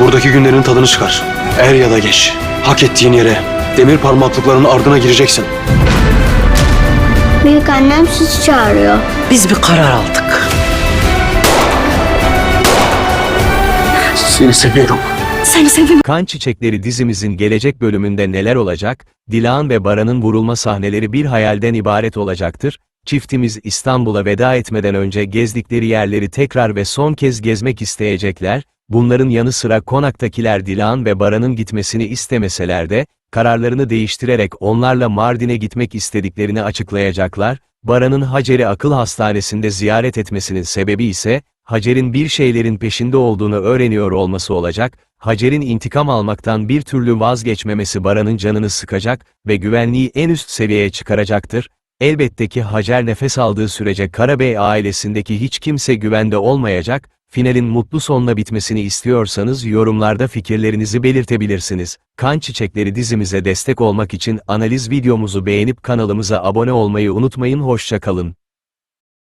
Buradaki günlerin tadını çıkar. Er ya da geç. Hak ettiğin yere, demir parmaklıklarının ardına gireceksin. Büyük annem sizi çağırıyor. Biz bir karar aldık. Seni seviyorum. Seni seviyorum. Kan Çiçekleri dizimizin gelecek bölümünde neler olacak? Dilan ve Baran'ın vurulma sahneleri bir hayalden ibaret olacaktır. Çiftimiz İstanbul'a veda etmeden önce gezdikleri yerleri tekrar ve son kez gezmek isteyecekler. Bunların yanı sıra konaktakiler Dilan ve Baran'ın gitmesini istemeseler de, kararlarını değiştirerek onlarla Mardin'e gitmek istediklerini açıklayacaklar. Baran'ın Hacer'i akıl hastanesinde ziyaret etmesinin sebebi ise, Hacer'in bir şeylerin peşinde olduğunu öğreniyor olması olacak, Hacer'in intikam almaktan bir türlü vazgeçmemesi Baran'ın canını sıkacak ve güvenliği en üst seviyeye çıkaracaktır. Elbette ki Hacer nefes aldığı sürece Karabey ailesindeki hiç kimse güvende olmayacak, finalin mutlu sonla bitmesini istiyorsanız yorumlarda fikirlerinizi belirtebilirsiniz. Kan Çiçekleri dizimize destek olmak için analiz videomuzu beğenip kanalımıza abone olmayı unutmayın hoşça kalın.